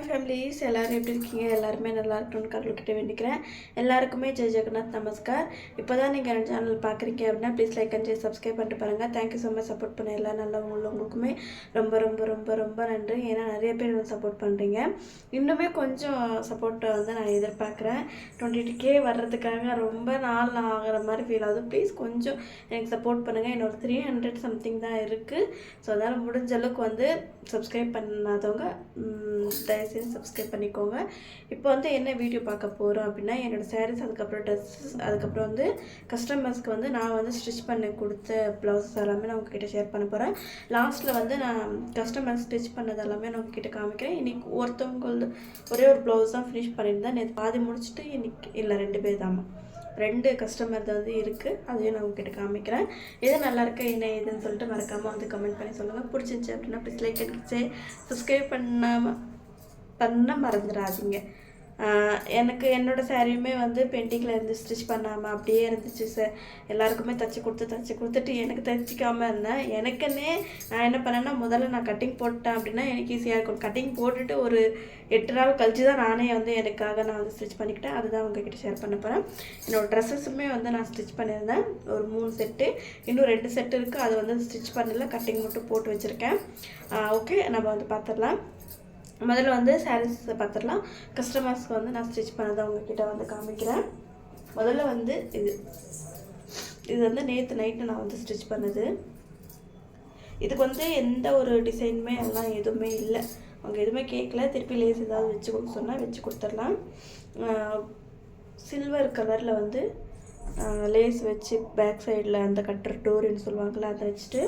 Families எல்லோரும் எப்படி இருக்கீங்க? எல்லாருமே நல்லா இருக்கணும்னு கடவுள்கிட்ட வேண்டிக்கிறேன். எல்லாருக்குமே ஜெய் ஜெகநாத் நமஸ்கார். இப்போ தான் நீங்கள் என் சேனல் பார்க்குறீங்க அப்படின்னா ப்ளீஸ் லைக் அண்ட் சப்ஸ்கிரைப் பண்ணிட்டு பாருங்கள் தேங்க்யூ ஸோ மச் சப்போர்ட் பண்ண எல்லா நல்லவங்களும் உங்களுக்குமே ரொம்ப ரொம்ப ரொம்ப ரொம்ப நன்றி. ஏன்னா நிறைய பேர் வந்து சப்போர்ட் பண்ணுறீங்க இன்னுமே கொஞ்சம் சப்போர்ட்டை வந்து நான் எதிர்பார்க்குறேன். டுவெண்ட்டி கே வர்றதுக்காக ரொம்ப நாள் ஆகிற மாதிரி ஃபீல் ஆகுது. ப்ளீஸ் கொஞ்சம் எனக்கு சப்போர்ட் பண்ணுங்கள் என்னோட த்ரீ ஹண்ட்ரட் சம்திங் தான் இருக்குது ஸோ அதனால் முடிஞ்ச அளவுக்கு வந்து சப்ஸ்கிரைப் பண்ணாதவங்க ம், தயவுசெய்து சப்ஸ்கிரைப் பண்ணிக்கோங்க. இப்போ வந்து என்ன வீடியோ பார்க்க போகிறோம் அப்படின்னா என்னோட சாரீஸ் அதுக்கப்புறம் ட்ரெஸ்ஸஸ் அதுக்கப்புறம் வந்து கஸ்டமர்ஸ்க்கு வந்து நான் வந்து ஸ்டிச் பண்ணி கொடுத்த ப்ளவுஸஸ் எல்லாமே நான் உங்ககிட்ட ஷேர் பண்ண போகிறேன் லாஸ்ட்டில் வந்து நான் கஸ்டமர் ஸ்டிச் பண்ணது எல்லாமே நான் உங்ககிட்ட காமிக்கிறேன். இன்னைக்கு ஒருத்தவங்களது ஒரே ஒரு ப்ளவுஸ் தான் ஃபினிஷ் பண்ணியிருந்தேன் நேற்று பாதி முடிச்சுட்டு இன்னைக்கு இல்லை ரெண்டு பேர் தாம்மா ரெண்டு கஸ்டமர் வந்து இருக்குது அதையும் நான் உங்ககிட்ட காமிக்கிறேன். எது நல்லா இருக்கு என்ன ஏதுன்னு சொல்லிட்டு மறக்காமல் வந்து கமெண்ட் பண்ணி சொல்லுங்கள் பிடிச்சிருந்துச்சி அப்படின்னா ப்ளீஸ் லைக் அடிச்சு சப்ஸ்கிரைப் பண்ணாமல் பண்ண மறந்துடாதீங்க. எனக்கு என்னோட சாரியுமே வந்து பெயிண்டிங்கில் இருந்து ஸ்டிச் பண்ணாமல் அப்படியே இருந்துச்சு சார். எல்லாருக்குமே தச்சு கொடுத்து தச்சு கொடுத்துட்டு எனக்கு தைச்சிக்காமல் இருந்தேன். எனக்குன்னே நான் என்ன பண்ணேன்னா முதல்ல நான் கட்டிங் போட்டேன் அப்படின்னா எனக்கு ஈஸியாக இருக்கும். கட்டிங் போட்டுட்டு ஒரு எட்டு நாள் கழிச்சு தான் நானே வந்து எனக்காக நான் வந்து ஸ்டிச் பண்ணிக்கிட்டேன். அதுதான் உங்ககிட்ட ஷேர் பண்ண போகிறேன் என்னோடய ட்ரெஸ்ஸஸுமே வந்து நான் ஸ்டிச் பண்ணியிருந்தேன். ஒரு மூணு செட்டு இன்னும் ரெண்டு செட்டு இருக்குது அது வந்து ஸ்டிச் பண்ணல. கட்டிங் மட்டும் போட்டு வச்சுருக்கேன். ஓகே நம்ம வந்து பார்த்துடலாம் முதல்ல வந்து சாரீஸ் பார்த்துடலாம் கஸ்டமர்ஸ்க்கு வந்து நான் ஸ்டிச் பண்ணதை உங்ககிட்ட வந்து காமிக்கிறேன். முதல்ல வந்து இது இது வந்து நேற்று நைட்டு நான் வந்து ஸ்டிச் பண்ணது. இதுக்கு வந்து எந்த ஒரு டிசைனுமே எல்லாம் எதுவுமே இல்லை. அவங்க எதுவுமே கேட்கல. திருப்பி லேஸ் ஏதாவது வச்சு கொடுக்க சொன்னால் வச்சு கொடுத்துடலாம். சில்வர் கலரில் வந்து லேஸ் வச்சு பேக் சைடில் அந்த கட்டுற டோரின்னு சொல்லுவாங்கள்ல அதை வச்சுட்டு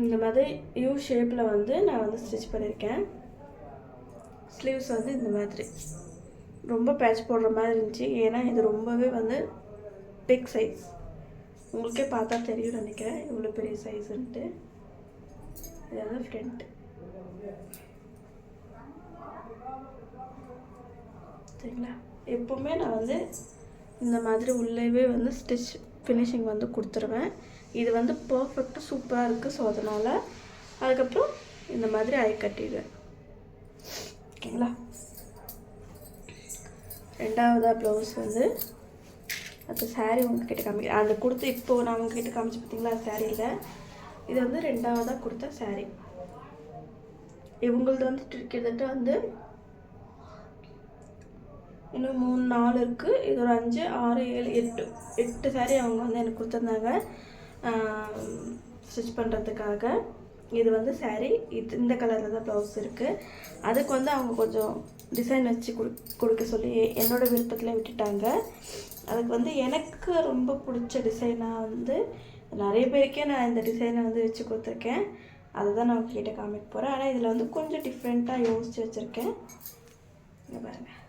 இந்த மாதிரி யூ ஷேப்பில் வந்து நான் வந்து ஸ்டிச் பண்ணியிருக்கேன். ஸ்லீவ்ஸ் வந்து இந்த மாதிரி. ரொம்ப பேட்ச் போடுற மாதிரி இருந்துச்சு. ஏன்னா இது ரொம்பவே வந்து பிக் சைஸ் உங்களுக்கே பார்த்தா தெரியும் நினைக்கிறேன். இவ்வளோ பெரிய சைஸுன்ட்டு இது வந்து ஃப்ரண்ட் சரிங்களா? எப்போவுமே நான் வந்து இந்த மாதிரி உள்ளவே வந்து ஸ்டிச் ஃபினிஷிங் வந்து கொடுத்துருவேன். இது வந்து பர்ஃபெக்டாக சூப்பராக இருக்குது ஸோ அதனால் அதுக்கப்புறம் இந்த மாதிரி ஐ கட்டிடுவேன் ஓகேங்களா? ரெண்டாவதாக ப்ளவுஸ் வந்து அந்த சாரீ உங்ககிட்ட காமிக்கிறேன் அந்த கொடுத்து இப்போ நான் உங்ககிட்ட காமிச்சு பார்த்தீங்களா சாரியில் இது வந்து ரெண்டாவதாக கொடுத்த சாரீ இவங்களது வந்து கிட்டத்தட்ட வந்து இன்னும் மூணு நாலு இருக்குது இது ஒரு அஞ்சு ஆறு ஏழு எட்டு எட்டு saree அவங்க வந்து எனக்கு கொடுத்துருந்தாங்க. ஸ்டிச் பண்ணுறதுக்காக இது வந்து சேரீ இது இந்த கலரில் தான் ப்ளவுஸ் இருக்குது அதுக்கு வந்து அவங்க கொஞ்சம் டிசைன் வச்சு கொடு கொடுக்க சொல்லி என்னோடய விருப்பத்தில் விட்டுட்டாங்க. அதுக்கு வந்து எனக்கு ரொம்ப பிடிச்ச டிசைனாக வந்து நிறைய பேருக்கே நான் இந்த டிசைனை வந்து வச்சு கொடுத்துருக்கேன். அதை தான் நான் உங்ககிட்ட காமிக்க போகிறேன் ஆனால் இதில் வந்து கொஞ்சம் டிஃப்ரெண்ட்டாக யோசித்து வச்சுருக்கேன். இங்கே பாருங்கள்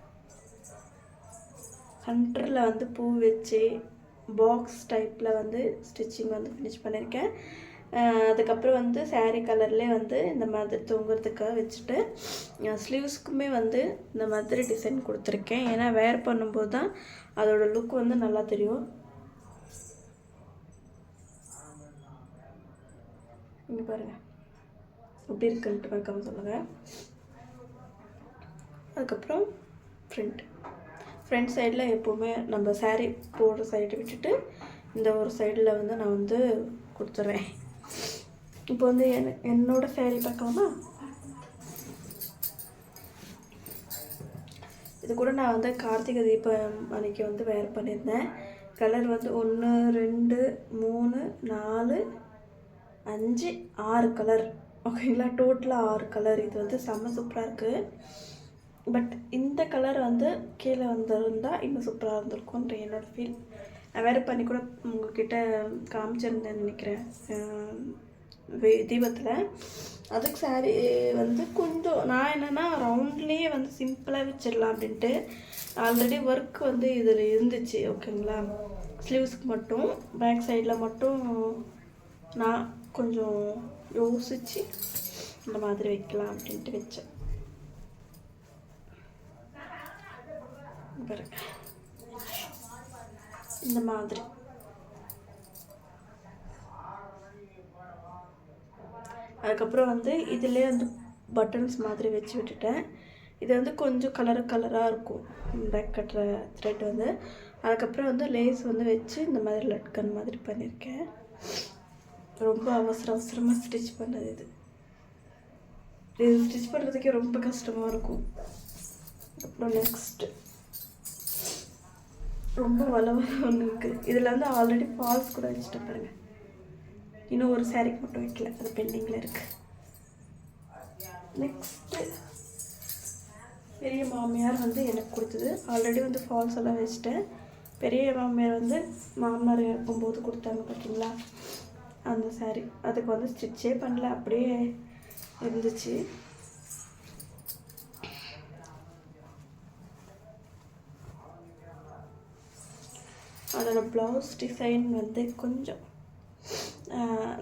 சென்டரில் வந்து பூ வச்சு பாக்ஸ் டைப்பில் வந்து ஸ்டிச்சிங் வந்து ஃபினிஷ் பண்ணியிருக்கேன். அதுக்கப்புறம் வந்து சேரீ கலர்லேயே வந்து இந்த மாதிரி தொங்குறதுக்காக வச்சுட்டு ஸ்லீவ்ஸ்க்குமே வந்து இந்த மாதிரி டிசைன் கொடுத்துருக்கேன். ஏன்னா வேர் பண்ணும்போது தான் அதோட லுக் வந்து நல்லா தெரியும். இங்கே பாருங்கள் எப்படி இருக்குன்ட்டு மறக்காம சொல்லுங்கள் அதுக்கப்புறம் ஃப்ரண்ட் ஃப்ரண்ட் சைடில் எப்போவுமே நம்ம சாரீ போடுற சைடு விட்டுட்டு இந்த ஒரு சைடில் வந்து நான் வந்து கொடுத்துட்றேன் இப்போ வந்து என் என்னோட சாரீ பார்க்கலாமா? இது கூட நான் வந்து கார்த்திகை தீபம் அன்னைக்கு வந்து வேர் பண்ணியிருந்தேன். கலர் வந்து ஒன்று ரெண்டு மூணு நாலு அஞ்சு ஆறு கலர் ஓகேங்களா டோட்டலாக ஆறு கலர் இது வந்து செம்ம சூப்பராக இருக்குது பட் இந்த கலர் வந்து கீழே வந்திருந்தால் இன்னும் சூப்பராக இருந்திருக்கும்ன்ற என்னோட ஃபீல் நான் வேறு பண்ணி கூட உங்ககிட்ட காமிச்சிருந்தேன்னு நினைக்கிறேன். தீபத்தில். அதுக்கு saree வந்து கொஞ்சம் நான் என்னென்னா ரவுண்ட்லேயே வந்து சிம்பிளாக வச்சிடலாம் அப்படின்ட்டு ஆல்ரெடி ஒர்க் வந்து இதில் இருந்துச்சு ஓகேங்களா ஸ்லீவ்ஸ்க்கு மட்டும் பேக் சைடில் மட்டும் நான் கொஞ்சம் யோசித்து இந்த மாதிரி வைக்கலாம் அப்படின்ட்டு வச்சேன். இந்த மாதிரி. அதுக்கப்புறம் வந்து இதிலே வந்து பட்டன்ஸ் மாதிரி வச்சு விட்டுட்டேன். இது வந்து கொஞ்சம் கலர் கலராக இருக்கும். பேக் கட்டுற த்ரெட் வந்து. அதுக்கப்புறம் வந்து லேஸ் வந்து வச்சு இந்த மாதிரி லட்கன் மாதிரி பண்ணியிருக்கேன். ரொம்ப அவசர அவசரமாக ஸ்டிச் பண்ணது இது. இது ஸ்டிச் பண்ணுறதுக்கே ரொம்ப கஷ்டமாக இருக்கும். அப்புறம் நெக்ஸ்ட்டு ரொம்ப வளவல ஒன்று இருக்குது இதில் வந்து ஆல்ரெடி ஃபால்ஸ் கூட வச்சுட்டு பாருங்க. இன்னும் ஒரு சாரிக்கு மட்டும் வைக்கல. அது பெண்டிங்கில் இருக்குது நெக்ஸ்ட்டு பெரிய மாமியார் வந்து எனக்கு கொடுத்தது. ஆல்ரெடி வந்து ஃபால்ஸ் எல்லாம் வச்சுட்டேன். பெரிய மாமியார் வந்து மாமனார் இருக்கும்போது கொடுத்தாங்க பார்த்தீங்களா அந்த saree. அதுக்கு வந்து ஸ்டிச்சே பண்ணல. அப்படியே இருந்துச்சு. அதோடய ப்ளவுஸ் டிசைன் வந்து கொஞ்சம்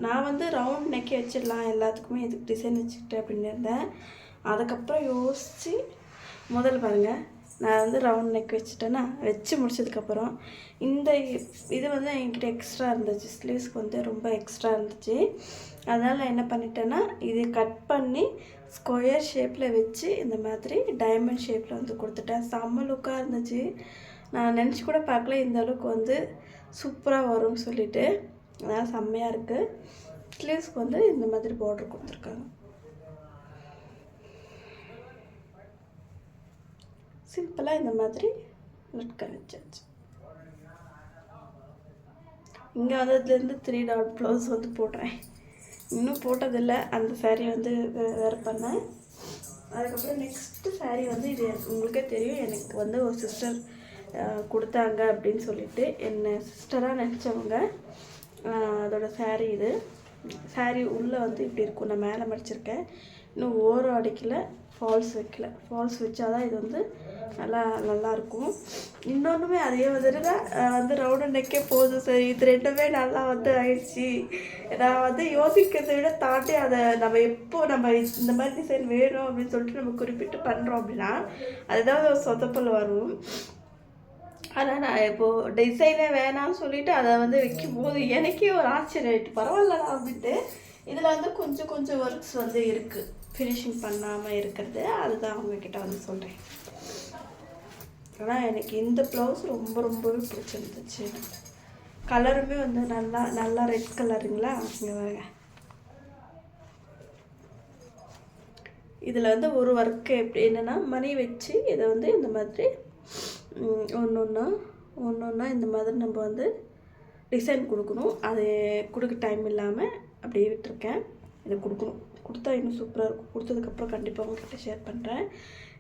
நான் வந்து ரவுண்ட் நெக்கே வச்சிடலாம் எல்லாத்துக்குமே இதுக்கு டிசைன் வச்சுக்கிட்டேன் அப்படின்னு இருந்தேன். அதுக்கப்புறம் யோசித்து முதல்ல பாருங்கள் நான் வந்து ரவுண்ட் நெக் வச்சுட்டேன்னா வச்சு முடிச்சதுக்கப்புறம் இந்த இது வந்து என்கிட்ட எக்ஸ்ட்ரா இருந்துச்சு ஸ்லீவ்ஸ்க்கு வந்து ரொம்ப எக்ஸ்ட்ரா இருந்துச்சு. அதனால் என்ன பண்ணிட்டேன்னா இது கட் பண்ணி ஸ்கொயர் ஷேப்பில் வச்சு இந்த மாதிரி டைமண்ட் ஷேப்பில் வந்து கொடுத்துட்டேன். செம்ம லுக்காக இருந்துச்சு. நான் நினச்சி கூட பார்க்கல இந்த அளவுக்கு வந்து சூப்பராக வரும்னு சொல்லிட்டு. அதனால் செம்மையாக இருக்குது ஸ்லீவ்ஸ்க்கு வந்து இந்த மாதிரி பார்டர் கொடுத்துருக்காங்க. சிம்பிளாக இந்த மாதிரி லட்க வச்சாச்சு இங்கே வந்ததுலேருந்து த்ரீ டாட் ப்ளவுஸ் வந்து போடுறேன். இன்னும் போட்டதில்லை. அந்த சாரீ வந்து வேறு பண்ணேன். அதுக்கப்புறம் நெக்ஸ்ட்டு சாரீ வந்து இது உங்களுக்கே தெரியும். எனக்கு வந்து ஒரு சிஸ்டர் கொடுத்தாங்க அப்படின்னு சொல்லிட்டு என்னை சிஸ்டராக நினச்சவங்க அதோட saree இது. saree உள்ளே வந்து இப்படி இருக்கும். நான் மேலே மடிச்சிருக்கேன். இன்னும் ஓரம் அடிக்கல ஃபால்ஸ் வைக்கல. ஃபால்ஸ் வச்சாதான் இது வந்து நல்லா நல்லாயிருக்கும் இன்னொன்றுமே அதே வந்துட்டு தான் வந்து ரவுண்டு நெக்கே போதும் சரி இது ரெண்டுமே நல்லா வந்து ஆயிடுச்சு. நான் வந்து யோசிக்கிறதை விட தாண்டி அதை நம்ம எப்போ நம்ம இந்த மாதிரி டிசைன் வேணும் அப்படின்னு சொல்லிட்டு நம்ம குறிப்பிட்டு பண்ணுறோம் அப்படின்னா அதுதான் ஒரு சொதப்பல் வரும். ஆனால் நான் இப்போது டிசைனே வேணாம்னு சொல்லிட்டு அதை வந்து வைக்கும் போது எனக்கே ஒரு ஆச்சரியம் ஆகிட்டு பரவாயில்லடா அப்படின்ட்டு. இதில் வந்து கொஞ்சம் கொஞ்சம் ஒர்க்ஸ் வந்து இருக்குது ஃபினிஷிங் பண்ணாமல் இருக்கிறது அதுதான் அவங்கக்கிட்ட வந்து சொல்கிறேன் ஆனால் எனக்கு இந்த ப்ளவுஸ் ரொம்ப ரொம்பவே பிடிச்சிருந்துச்சு. கலருமே வந்து நல்லா நல்லா ரெட் கலருங்களா இங்கே வாங்க இதில் வந்து ஒரு ஒர்க்கு எப்படி என்னென்னா மணி வச்சு இதை வந்து இந்த மாதிரி ஒன்று ஒன்றா ஒன்று ஒன்றா இந்த மாதிரி நம்ம வந்து டிசைன் கொடுக்கணும். அது கொடுக்க டைம் இல்லாமல் அப்படியே விட்டுருக்கேன். இதை கொடுக்கணும். கொடுத்தா இன்னும் சூப்பராக இருக்கும். கொடுத்ததுக்கப்புறம் கண்டிப்பாக உங்கள்கிட்ட ஷேர் பண்ணுறேன்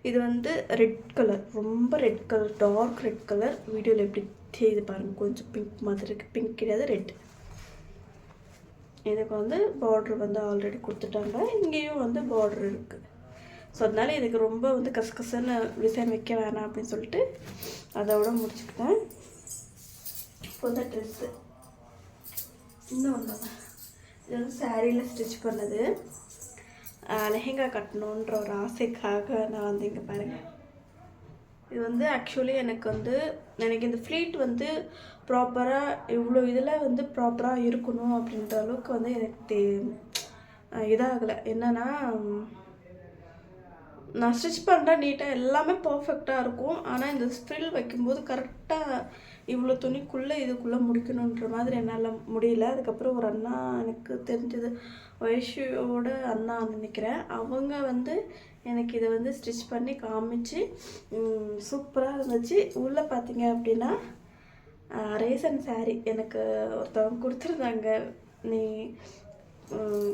இது வந்து ரெட் கலர் ரொம்ப red colour dark red colour வீடியோவில் எப்படி தெரியுது பாருங்கள் கொஞ்சம் பிங்க் மாதிரி இருக்குது பிங்க் கிடையாது ரெட் இதுக்கு வந்து பார்டர் வந்து ஆல்ரெடி கொடுத்துட்டாங்க. இங்கேயும் வந்து பார்டர் இருக்குது ஸோ அதனால இதுக்கு ரொம்ப வந்து கசகசன்னு டிசைன் வைக்க வேணாம் அப்படின்னு சொல்லிட்டு அதோட முடிச்சுக்கிட்டேன். இப்போ வந்து ட்ரெஸ்ஸு இன்னும் இது வந்து சாரியில் ஸ்டிச் பண்ணது. லெஹெங்கா கட்டணுன்ற ஒரு ஆசைக்காக நான் வந்து இங்கே பாருங்கள் இது வந்து ஆக்சுவலி எனக்கு வந்து எனக்கு இந்த ஃப்ளீட் வந்து ப்ராப்பராக இவ்வளோ இதில் வந்து ப்ராப்பராக இருக்கணும் அப்படின்ற அளவுக்கு வந்து எனக்கு தே இதாகலை. என்னன்னா நான் ஸ்டிச் பண்ணுற நீட்டாக எல்லாமே பர்ஃபெக்டாக இருக்கும். ஆனால் இந்த ஸ்ட்ரில் வைக்கும்போது கரெக்டாக இவ்வளோ துணிக்குள்ளே இதுக்குள்ளே முடிக்கணுன்ற மாதிரி என்னால் முடியல. அதுக்கப்புறம் ஒரு அண்ணா எனக்கு தெரிஞ்சது வைஷுவோட அண்ணா நினைக்கிறேன். அவங்க வந்து எனக்கு இதை வந்து ஸ்டிச் பண்ணி காமிச்சு சூப்பராக இருந்துச்சு. உள்ளே பார்த்தீங்க அப்படின்னா ரேசன் saree எனக்கு ஒருத்தவங்க கொடுத்துருந்தாங்க. நீ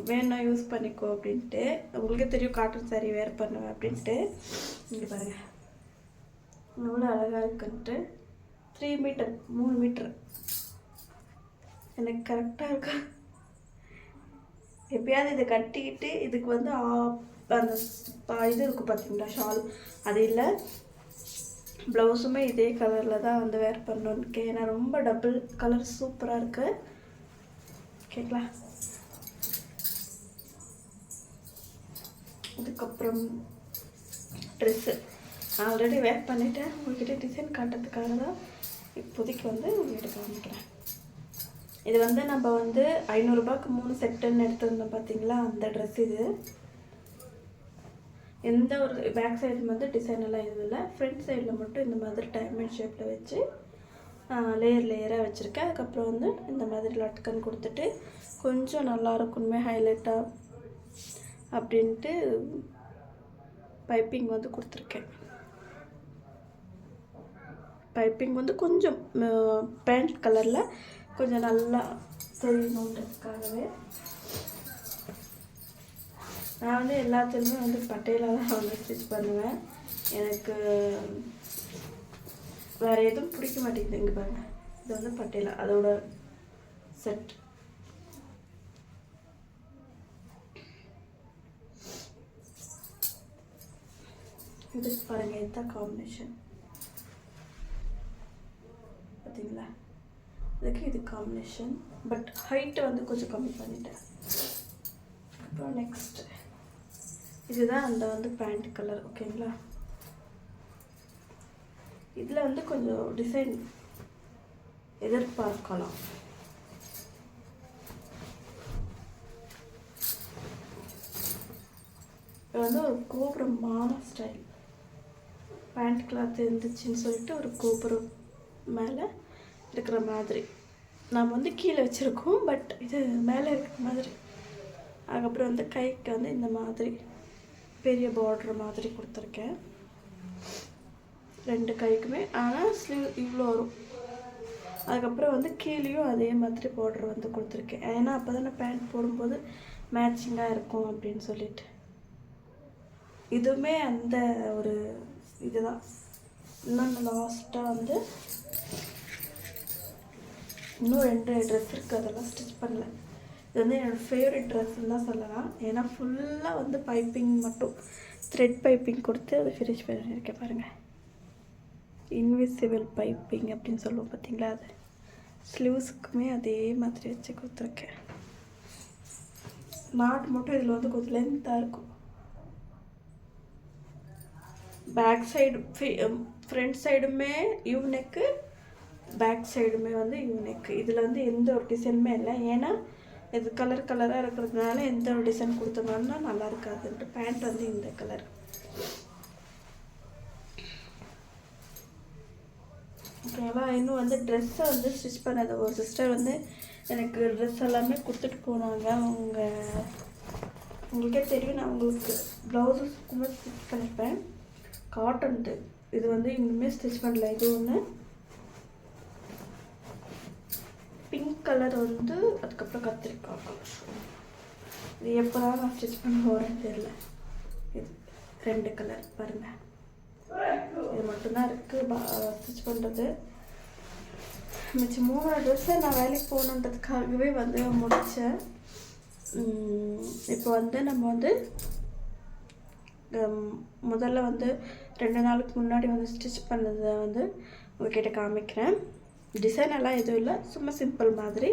வேணா யூஸ் பண்ணிக்கோ அப்படின்ட்டு. உங்களுக்கே தெரியும் காட்டன் சாரீ வேர் பண்ணுவேன் அப்படின்ட்டு. இங்கே பாருங்கள் எவ்வளோ அழகாக இருக்குன்ட்டு. த்ரீ மீட்டர் மூணு மீட்ரு எனக்கு கரெக்டாக இருக்கா? எப்பயாவது இதை கட்டிக்கிட்டு இதுக்கு வந்து அந்த பா- இது இருக்கும் பார்த்தீங்களா ஷால் அது இல்லை. ப்ளவுஸுமே இதே கலரில் தான் வந்து வேர் பண்ணணுன்னு ஏன்னா ரொம்ப டபுள் கலர் சூப்பராக இருக்குது கேட்கலாம். அதுக்கப்புறம் ட்ரெஸ்ஸு ஆல்ரெடி வேர் பண்ணிவிட்டேன் உங்கள்கிட்ட டிசைன் காட்டுறதுக்காக தான் இப்போதைக்கு வந்து உங்கள்கிட்ட காமிக்கிறேன் இது வந்து நம்ம வந்து ஐநூறுரூபாய்க்கு மூணு செட்டுன்னு எடுத்திருந்தோம் பார்த்தீங்களா அந்த ட்ரெஸ் இது. எந்த ஒரு பேக் சைடு வந்து டிசைன் எல்லாம் எதுவும் இல்லை. ஃப்ரண்ட் சைடில் மட்டும் இந்த மாதிரி டைமண்ட் ஷேப்பில் வச்சு லேயர் லேயராக வச்சுருக்கேன். அதுக்கப்புறம் வந்து இந்த மாதிரி லட்கன் கொடுத்துட்டு கொஞ்சம் நல்லா இருக்குமே ஹைலைட்டாக அப்படின்ட்டு பைப்பிங் வந்து கொடுத்துருக்கேன். பைப்பிங் வந்து கொஞ்சம் பேண்ட் கலரில் கொஞ்சம் நல்லா தெரியணுன்றதுக்காகவே நான் வந்து எல்லாத்துலேயுமே வந்து பட்டையில தான் வந்து ஸ்டிச் பண்ணுவேன். எனக்கு வேறு எதுவும் பிடிக்க மாட்டேங்குது இங்கே பாருங்க. இது வந்து பட்டையில அதோட செட் இது பாருங்க இதுதான் காம்பினேஷன் பார்த்தீங்களா இதுக்கு இது காம்பினேஷன் பட் ஹைட்டை வந்து கொஞ்சம் கம்மி பண்ணிட்டேன். அப்புறம் நெக்ஸ்ட் இதுதான் அந்த வந்து பேண்ட் கலர் ஓகேங்களா? இதில் வந்து கொஞ்சம் டிசைன் எதிர்பார்க்கலாம். இது வந்து ஒரு கோபுரமான ஸ்டைல் பேண்ட் கிளாத் இருந்துச்சுன்னு சொல்லிட்டு ஒரு கோபுரம் மேலே இருக்கிற மாதிரி. நாம் வந்து கீழே வச்சுருக்கோம் பட் இது மேலே இருக்கிற மாதிரி. அதுக்கப்புறம் வந்து கைக்கு வந்து இந்த மாதிரி பெரிய பார்டர் மாதிரி கொடுத்துருக்கேன். ரெண்டு கைக்குமே. ஆனால் ஸ்லீவ் இவ்வளோ வரும். அதுக்கப்புறம் வந்து கீழேயும் அதே மாதிரி பார்டர் வந்து கொடுத்துருக்கேன். ஏன்னா அப்போ தானே பேண்ட் போடும்போது மேட்சிங்காக இருக்கும் அப்படின்னு சொல்லிட்டு. இதுவுமே அந்த ஒரு இதுதான். இன்னொன்று லாஸ்ட்டாக வந்து இன்னும் ரெண்டு ட்ரெஸ் இருக்குது அதெல்லாம் ஸ்டிச் பண்ணல. இது வந்து என்னோடய ஃபேவரட் ட்ரெஸ்ன்னு தான் சொல்லலாம். ஏன்னா ஃபுல்லாக வந்து பைப்பிங் மட்டும். த்ரெட் பைப்பிங் கொடுத்து அதை ஃபினிஷ் பண்ணியிருக்கேன் பாருங்கள் இன்விசிபிள் பைப்பிங் அப்படின்னு சொல்லுவோம் பார்த்தீங்களா அது? ஸ்லீவ்ஸுக்குமே அதே மாதிரி வச்சு கொடுத்துருக்கேன். நாட் மட்டும் இதில் வந்து கொஞ்சம் லென்த்தாக இருக்கும். பேக் சைடு ஃப்ரண்ட் சைடுமே யூ நெக்கு பேக் சைடுமே வந்து யூ நெக்கு இதில் வந்து எந்த ஒரு டிசைனுமே இல்லை. ஏன்னா இது கலர் கலராக இருக்கிறதுனால எந்த ஒரு டிசைன் கொடுத்தோம்னா நல்லா இருக்காதுன்ட்டு பேண்ட் வந்து இந்த கலர் ஓகேவா இன்னும் வந்து ட்ரெஸ்ஸை வந்து ஸ்டிச் பண்ணது. ஒரு சிஸ்டர் வந்து எனக்கு ட்ரெஸ் எல்லாமே கொடுத்துட்டு போனாங்க. அவங்க உங்களுக்கே தெரியும். நான் உங்களுக்கு ப்ளவுஸஸ்க்குமே ஸ்டிச் காட்டன் காட்டன்ட்டு இது வந்து இன்னுமே ஸ்டிச் பண்ணல. இது ஒன்று பிங்க் கலர் வந்து அதுக்கப்புறம் கத்திரிக்காய் கலர் இது எப்போ தான் நான் ஸ்டிச் பண்ண போகிறேன்னு தெரில இது ரெண்டு கலர் பாருங்கள் இது மட்டும்தான் இருக்குது ஸ்டிச் பண்ணுறது மிச்சம் மூணு ட்ரெஸ்ஸை நான் வேலைக்கு போகணுன்றதுக்காகவே வந்து முடித்தேன் இப்போ வந்து நம்ம வந்து முதல்ல வந்து ரெண்டு நாளுக்கு முன்னாடி வந்து ஸ்டிச் பண்ணதை வந்து உங்ககிட்ட காமிக்கிறேன். டிசைன் எல்லாம் எதுவும் இல்லை சும்மா சிம்பிள் மாதிரி.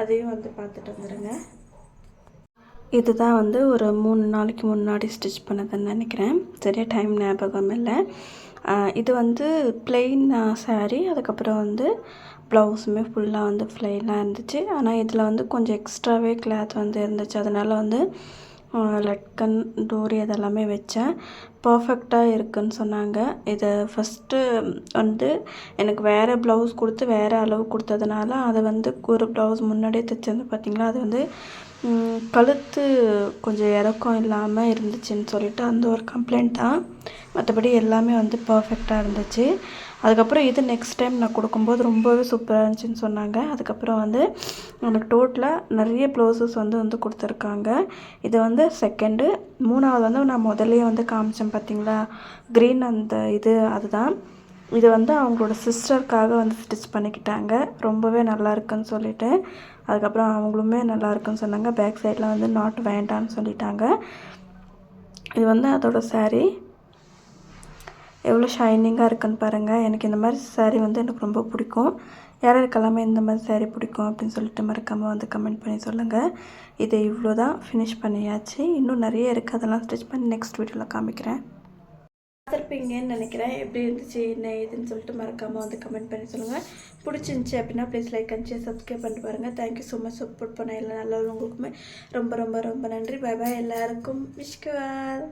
அதையும் வந்து பார்த்துட்டு வந்துடுங்க இதுதான் வந்து ஒரு மூணு நாளைக்கு முன்னாடி ஸ்டிச் பண்ணதுன்னு நினைக்கிறேன். சரியாக டைம் ஞாபகம் இல்லை. இது வந்து பிளெயின் சாரீ அதுக்கப்புறம் வந்து ப்ளவுஸுமே ஃபுல்லாக வந்து ஃப்ளைனாக இருந்துச்சு. ஆனால் இதில் வந்து கொஞ்சம் எக்ஸ்ட்ராவே கிளாத் வந்து இருந்துச்சு. அதனால் வந்து லட்கன் டோரி அதெல்லாமே வச்சேன். பர்ஃபெக்டாக இருக்குதுன்னு சொன்னாங்க. இதை ஃபஸ்ட்டு வந்து எனக்கு வேறு ப்ளவுஸ் கொடுத்து வேறு அளவு கொடுத்ததுனால அதை வந்து ஒரு ப்ளவுஸ் முன்னாடியே தைச்சிருந்து பார்த்திங்களா அது வந்து கழுத்து கொஞ்சம் இறக்கம் இல்லாமல் இருந்துச்சுன்னு சொல்லிட்டு அந்த ஒரு கம்ப்ளைண்ட் தான். மற்றபடி எல்லாமே வந்து பர்ஃபெக்டாக இருந்துச்சு. அதுக்கப்புறம் இது நெக்ஸ்ட் டைம் நான் கொடுக்கும்போது ரொம்பவே சூப்பராக இருந்துச்சுன்னு சொன்னாங்க. அதுக்கப்புறம் வந்து எனக்கு டோட்டலாக நிறைய ப்ளவுசஸ் வந்து வந்து கொடுத்துருக்காங்க. இது வந்து செகண்டு மூணாவது வந்து நான் முதல்லையே வந்து காமிச்சேன் பார்த்தீங்களா க்ரீன் அந்த இது அதுதான். இது வந்து அவங்களோட சிஸ்டருக்காக வந்து ஸ்டிச் பண்ணிக்கிட்டாங்க. ரொம்பவே நல்லா இருக்குன்னு சொல்லிட்டு. அதுக்கப்புறம் அவங்களுமே நல்லா இருக்குன்னு சொன்னாங்க. பேக் சைடில் வந்து நாட் வேண்டான்னு சொல்லிட்டாங்க. இது வந்து அதோட சாரீ எவ்வளோ ஷைனிங்காக இருக்குன்னு பாருங்கள் எனக்கு இந்த மாதிரி சாரீ வந்து எனக்கு ரொம்ப பிடிக்கும். யார் யாருக்கெல்லாமே இந்த மாதிரி சாரீ பிடிக்கும் அப்படின்னு சொல்லிட்டு மறக்காமல் வந்து கமெண்ட் பண்ணி சொல்லுங்கள் இதை இவ்வளோ தான் ஃபினிஷ் பண்ணியாச்சு. இன்னும் நிறைய இருக்குது அதெல்லாம் ஸ்டிச் பண்ணி நெக்ஸ்ட் வீடியோவில் காமிக்கிறேன். பார்த்துருப்பீங்கன்னு நினைக்கிறேன். எப்படி இருந்துச்சு என்ன ஏதுன்னு சொல்லிட்டு மறக்காமல் வந்து கமெண்ட் பண்ணி சொல்லுங்கள் பிடிச்சிருந்துச்சி அப்படின்னா please like and share subscribe பண்ணிட்டு பாருங்கள் தேங்க்யூ ஸோ மச் சப்போர்ட் பண்ண எல்லா நல்லவங்களுக்குமே ரொம்ப ரொம்ப ரொம்ப நன்றி. பாய் பாய் எல்லாருக்கும் விஷ்குவால்